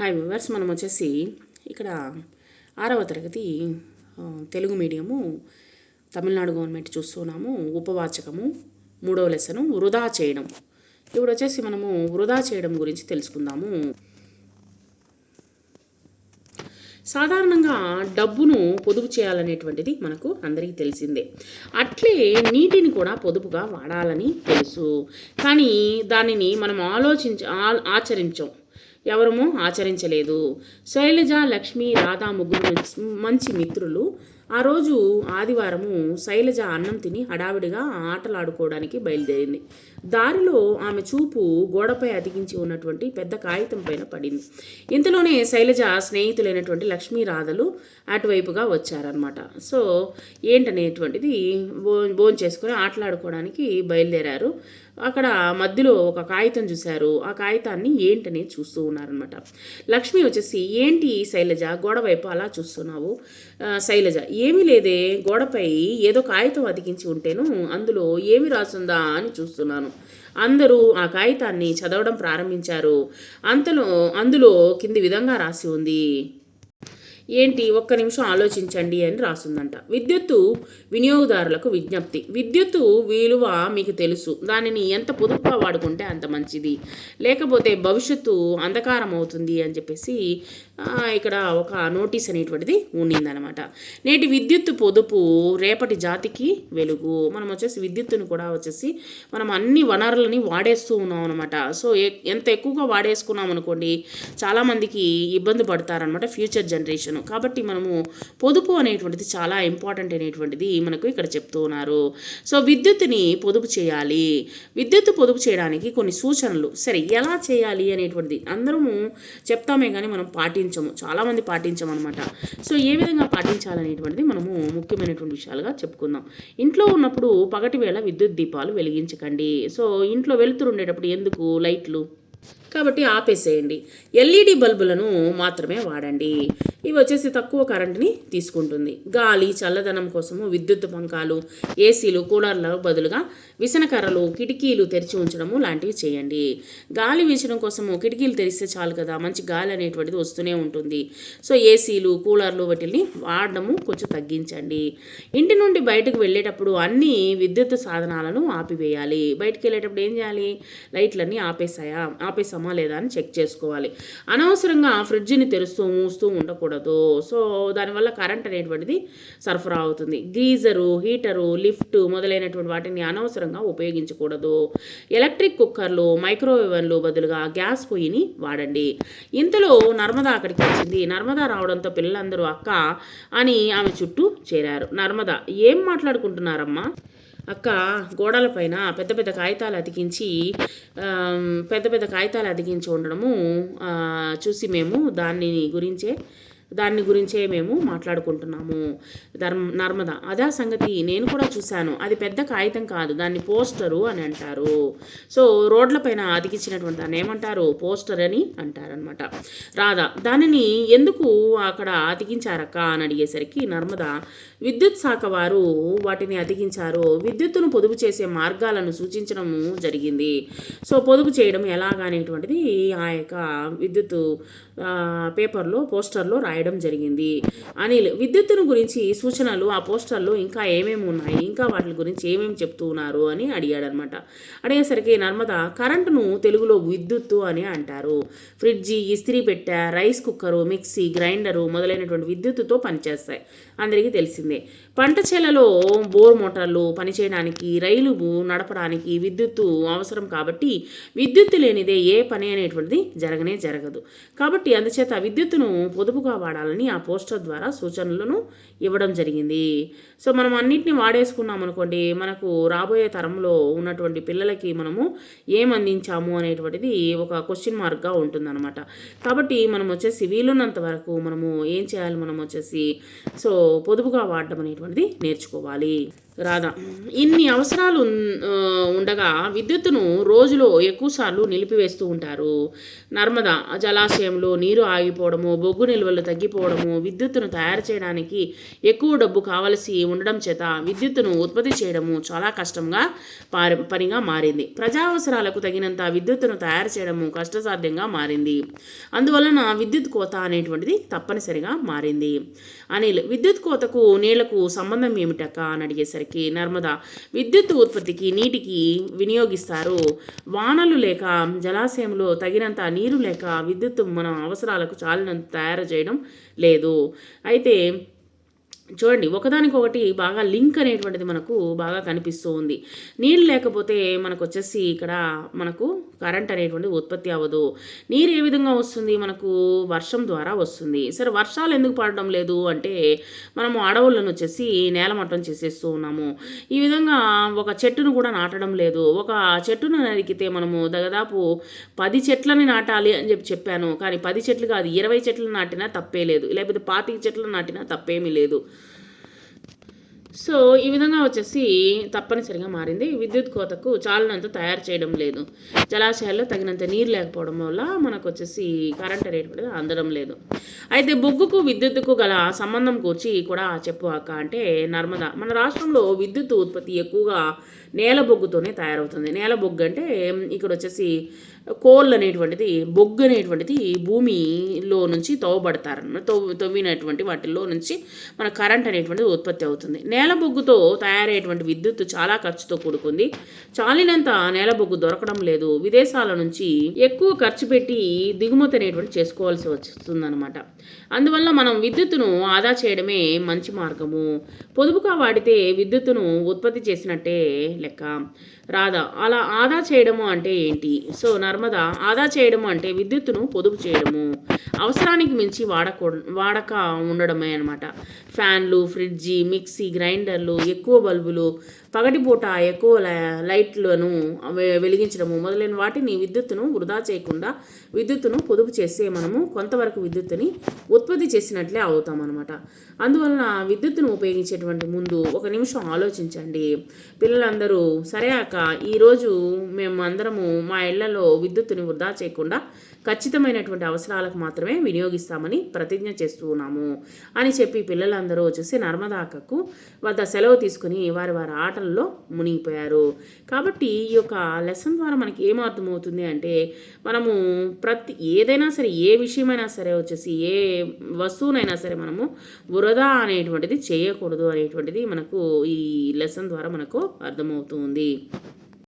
Hi viewers మనం వచ్చేసి ఇక్కడ ఆరవ తరగతి తెలుగు మీడియము తమిళనాడు గవర్నమెంట్ చూస్తున్నాము ఉపవాచకము మూడవ లెసను వృధా చేయడం. ఇప్పుడు వచ్చేసి మనము వృధా చేయడం గురించి తెలుసుకుందాము. సాధారణంగా డబ్బును పొదుపు చేయాలనేటువంటిది మనకు అందరికీ తెలిసిందే. అట్లే నీటిని కూడా పొదుపుగా వాడాలని తెలుసు. కానీ దానిని మనం ఆలోచించ ఆ- ఎవరము ఆచరించలేదు. శైలజ లక్ష్మి రాధా ముగ్గురు మంచి- మిత్రులు. ఆ రోజు ఆదివారము శైలజ అన్నం తిని హడావిడిగా ఆటలాడుకోవడానికి బయలుదేరింది. దారిలో ఆమె చూపు గోడపై అతికించి ఉన్నటువంటి పెద్ద కాగితం పైన పడింది. ఇంతలోనే శైలజ స్నేహితులైనటువంటి లక్ష్మీ రాధలు అటువైపుగా వచ్చారనమాట సో ఏంటనేటువంటిది భో భోంచేసుకొని ఆటలాడుకోవడానికి బయలుదేరారు. అక్కడ మధ్యలో ఒక కాగితం చూశారు. ఆ కాగితాన్ని ఏంటని చూస్తూ ఉన్నారనమాట లక్ష్మి వచ్చేసి ఏంటి శైలజ గోడ వైపు అలా చూస్తున్నావు? శైలజ ఏమీ లేదే గోడపై ఏదో కాగితం అతికించి ఉంటేను అందులో ఏమి రాసుందా అని చూస్తున్నాను. అందరూ ఆ కాగితాన్ని చదవడం ప్రారంభించారు. అంతలో అందులో కింది విధంగా రాసి ఉంది. ఏంటి? ఒక్క నిమిషం ఆలోచించండి అని రాస్తుందంట విద్యుత్తు వినియోగదారులకు విజ్ఞప్తి. విద్యుత్తు విలువ మీకు తెలుసు. దానిని ఎంత పొదుపుగా వాడుకుంటే అంత మంచిది. లేకపోతే భవిష్యత్తు అంధకారం అవుతుంది అని చెప్పేసి ఇక్కడ ఒక నోటీస్ అనేటువంటిది ఉండిందనమాట నేటి విద్యుత్తు పొదుపు రేపటి జాతికి వెలుగు. మనం వచ్చేసి విద్యుత్తును కూడా వచ్చేసి మనం అన్ని వనరులని వాడేస్తూ ఉన్నాం అనమాట సో ఎ- ఎంత ఎక్కువగా వాడేసుకున్నాం అనుకోండి చాలామందికి ఇబ్బంది పడతారనమాట ఫ్యూచర్ జనరేషన్. కాబట్టి మనము పొదుపు అనేటువంటిది చాలా ఇంపార్టెంట్ అనేటువంటిది మనకు ఇక్కడ చెప్తూ ఉన్నారు. సో విద్యుత్తుని పొదుపు చేయాలి. విద్యుత్తు పొదుపు చేయడానికి కొన్ని సూచనలు. సరే ఎలా చేయాలి అనేటువంటిది అందరము చెప్తామే కానీ మనం పాటించము. చాలామంది పాటించము అనమాట సో ఏ విధంగా పాటించాలనేటువంటిది మనము ముఖ్యమైనటువంటి విషయాలుగా చెప్పుకుందాం. ఇంట్లో ఉన్నప్పుడు పగటి వేళ విద్యుత్ దీపాలు వెలిగించకండి. సో ఇంట్లో వెలుతురు ఉండేటప్పుడు ఎందుకు? లైట్లు? కాబట్టి ఆపేసేయండి. ఎల్ఈడి బల్బులను మాత్రమే వాడండి. ఇవి వచ్చేసి తక్కువ కరెంటుని తీసుకుంటుంది. గాలి చల్లదనం కోసము విద్యుత్ పంకాలు ఏసీలు కూలర్ల బదులుగా విసనకర్రలు కిటికీలు తెరిచి ఉంచడము లాంటివి చేయండి. గాలి వీచడం కోసము కిటికీలు తెరిస్తే చాలు కదా మంచి గాలి అనేటువంటిది వస్తూనే ఉంటుంది. సో ఏసీలు కూలర్లు వాటిని వాడడము కొంచెం తగ్గించండి. ఇంటి నుండి బయటకు వెళ్ళేటప్పుడు అన్ని విద్యుత్ సాధనాలను ఆపివేయాలి. బయటకు వెళ్ళేటప్పుడు ఏం చేయాలి? లైట్లన్నీ ఆపేసాయా? ఆపేసామా లేదా అని చెక్ చేసుకోవాలి. అనవసరంగా ఫ్రిడ్జ్ని తెరుస్తూ మూస్తూ ఉండకూడదు. సో దానివల్ల కరెంట్ అనేటువంటిది సరఫరా అవుతుంది. గీజరు హీటరు లిఫ్ట్ మొదలైనటువంటి వాటిని అనవసరంగా ఉపయోగించకూడదు. ఎలక్ట్రిక్ కుక్కర్లు మైక్రోవేవన్లు బదులుగా గ్యాస్ పొయ్యిని వాడండి. ఇంతలో నర్మదా అక్కడికి వచ్చింది. నర్మదా రావడంతో పిల్లలందరూ అక్క అని ఆమె చుట్టూ చేరారు. నర్మదా ఏం మాట్లాడుకుంటున్నారమ్మా? అక్క గోడలపైన పెద్ద పెద్ద కాగితాలు అతికించి పెద్ద పెద్ద కాగితాలు అతికించి ఉండడము చూసి మేము దాన్ని గురించే దాన్ని గురించే మేము మాట్లాడుకుంటున్నాము. ధర్మ నర్మద. అదే సంగతి. నేను కూడా చూశాను. అది పెద్ద కాగితం కాదు. దాన్ని పోస్టరు అని అంటారు. సో రోడ్లపైన అతికించినటువంటి దాన్ని ఏమంటారు? పోస్టర్ అని అంటారనమాట రాధా దానిని ఎందుకు అక్కడ అతికించారక్క అని అడిగేసరికి నర్మద విద్యుత్ శాఖ వారు వాటిని అతికించారు. విద్యుత్తును పొదుపు చేసే మార్గాలను సూచించడం జరిగింది. సో పొదుపు చేయడం ఎలాగనేటువంటిది ఆ యొక్క విద్యుత్ పేపర్లో పోస్టర్లో రాయడం జరిగింది. అనిల్ విద్యుత్తును గురించి సూచనలు ఆ పోస్టర్లో ఇంకా ఏమేమి ఉన్నాయి ఇంకా వాటి గురించి ఏమేమి చెప్తూ ఉన్నారు అని అడిగాడనమాట. అడిగేసరికి నర్మద కరెంటును తెలుగులో విద్యుత్తు అని అంటారు. ఫ్రిడ్జి ఇస్త్రీ పెట్టె రైస్ కుక్కరు మిక్సీ గ్రైండరు మొదలైనటువంటి విద్యుత్తుతో పనిచేస్తాయి. అందరికీ తెలిసిందే. పంట చేలలో బోర్ మోటార్లు పనిచేయడానికి రైలు నడపడానికి విద్యుత్తు అవసరం కాబట్టి విద్యుత్తు లేనిదే ఏ పని అనేటువంటిది జరగనే జరగదు. కాబట్టి అందుచేత విద్యుత్తును పొదుపుగా వాడాలని ఆ పోస్టర్ ద్వారా సూచనలను ఇవ్వడం జరిగింది. సో మనం అన్నిటిని వాడేసుకున్నాం అనుకోండి మనకు రాబోయే తరంలో ఉన్నటువంటి పిల్లలకి మనము ఏం అందించాము అనేటువంటిది ఒక క్వశ్చన్ మార్క్గా ఉంటుందన్నమాట. కాబట్టి మనం వచ్చేసి వీలున్నంత వరకు మనము ఏం చేయాలి? మనం వచ్చేసి సో పొదుపుగా వాడడం అనేటువంటిది నేర్చుకోవాలి. రాధ ఇన్ని అవసరాలు ఉండగా విద్యుత్తును రోజులో ఎక్కువసార్లు నిలిపివేస్తూ ఉంటారు. నర్మదా జలాశయంలో నీరు ఆగిపోవడము బొగ్గు నిల్వలు తగ్గిపోవడము విద్యుత్తును తయారు చేయడానికి ఎక్కువ డబ్బు కావలసి ఉండడం చేత విద్యుత్తును ఉత్పత్తి చేయడము చాలా కష్టంగా పారి పనిగా మారింది. ప్రజా అవసరాలకు తగినంత విద్యుత్తును తయారు చేయడము కష్టసాధ్యంగా మారింది. అందువలన విద్యుత్ కోత అనేటువంటిది తప్పనిసరిగా మారింది. అనిల్ విద్యుత్ కోతకు నీళ్ళకు సంబంధం ఏమిటక్క? అని అడిగేసరికి నర్మదా విద్యుత్ ఉత్పత్తికి నీటికి వినియోగిస్తారు. వానలు లేక జలాశయంలో తగినంత నీరు లేక విద్యుత్ మన అవసరాలకు చాలినంత తయారు చేయడం లేదు. అయితే చూడండి ఒకదానికొకటి బాగా లింక్ అనేటువంటిది మనకు బాగా కనిపిస్తూ ఉంది. నీళ్ళు లేకపోతే మనకు వచ్చేసి ఇక్కడ మనకు కరెంట్ అనేటువంటిది ఉత్పత్తి అవ్వదు. నీరు ఏ విధంగా వస్తుంది? మనకు వర్షం ద్వారా వస్తుంది. సరే వర్షాలు ఎందుకు పడడం లేదు అంటే మనము అడవులను వచ్చేసి నేలమట్టం చేసేస్తూ ఉన్నాము. ఈ విధంగా ఒక చెట్టును కూడా నాటడం లేదు. ఒక చెట్టును నరికితే మనము దాదాపు పది చెట్లని నాటాలి అని చెప్పి చెప్పాను. కానీ పది చెట్లు కాదు ఇరవై చెట్లు నాటినా తప్పే లేదు. లేకపోతే పాతిక చెట్లు నాటినా తప్పేమీ లేదు. సో ఈ విధంగా వచ్చేసి తప్పనిసరిగా మారింది. విద్యుత్ కోతకు చాలినంత తయారు చేయడం లేదు. జలాశయాల్లో తగినంత నీరు లేకపోవడం వల్ల మనకు వచ్చేసి కరెంట్ కూడా అందడం లేదు. అయితే బొగ్గుకు విద్యుత్తుకు గల సంబంధం కూర్చి కూడా చెప్పు అక్క అంటే నర్మదా. మన రాష్ట్రంలో విద్యుత్ ఉత్పత్తి ఎక్కువగా నేల బొగ్గుతోనే తయారవుతుంది. నేల బొగ్గు అంటే ఇక్కడ వచ్చేసి కోల్ అనేటువంటిది బొగ్గు అనేటువంటిది భూమిలో నుంచి తవ్వబడతారన్నమాట. తవ్వు తవ్వినటువంటి వాటిల్లో నుంచి మన కరెంట్ అనేటువంటిది ఉత్పత్తి అవుతుంది. నేల బొగ్గుతో తయారయ్యేటువంటి విద్యుత్ చాలా ఖర్చుతో కూడుకుంది. చాలినంత నేల బొగ్గు దొరకడం లేదు. విదేశాల నుంచి ఎక్కువ ఖర్చు పెట్టి దిగుమతి అనేటువంటి చేసుకోవాల్సి వస్తుందన్నమాట. అందువల్ల మనం విద్యుత్తును ఆదా చేయడమే మంచి మార్గము. పొదుపుగా వాడితే విద్యుత్తును ఉత్పత్తి చేసినట్టే లెక్క. రాదా అలా ఆదా చేయడము అంటే ఏంటి? సో నర్మదా ఆదా చేయడము అంటే విద్యుత్తును పొదుపు చేయడము. అవసరానికి మించి వాడకూడ వాడక ఉండడమే అనమాట ఫ్యాన్లు ఫ్రిడ్జి మిక్సీ గ్రైండర్లు ఎక్కువ బల్బులు పగటిపూట ఎక్కువ లైట్లను వె- వెలిగించడము మొదలైన వాటిని విద్యుత్తును వృధా చేయకుండా విద్యుత్తును పొదుపు చేస్తే మనము కొంతవరకు విద్యుత్తుని ఉత్పత్తి చేసినట్లే అవుతాం అనమాట అందువలన విద్యుత్తును ఉపయోగించేటువంటి ముందు ఒక నిమిషం ఆలోచించండి. పిల్లలందరూ సరే అక్క ఈరోజు మేము అందరము మా ఇళ్ళలో విద్యుత్తుని వృధా చేయకుండా ఖచ్చితమైనటువంటి అవసరాలకు మాత్రమే వినియోగిస్తామని ప్రతిజ్ఞ చేస్తూ ఉన్నాము. అని చెప్పి పిల్లలందరూ వచ్చేసి నర్మదాకకు వద్ద సెలవు తీసుకుని వారి వారి ఆటల్లో మునిగిపోయారు. కాబట్టి ఈ యొక్క లెసన్ ద్వారా మనకి ఏం అర్థమవుతుంది అంటే మనము ప్రతి ఏదైనా సరే ఏ విషయమైనా సరే వచ్చేసి ఏ వస్తువునైనా సరే మనము వృధా అనేటువంటిది చేయకూడదు అనేటువంటిది మనకు ఈ లెసన్ ద్వారా మనకు అర్థమవుతుంది.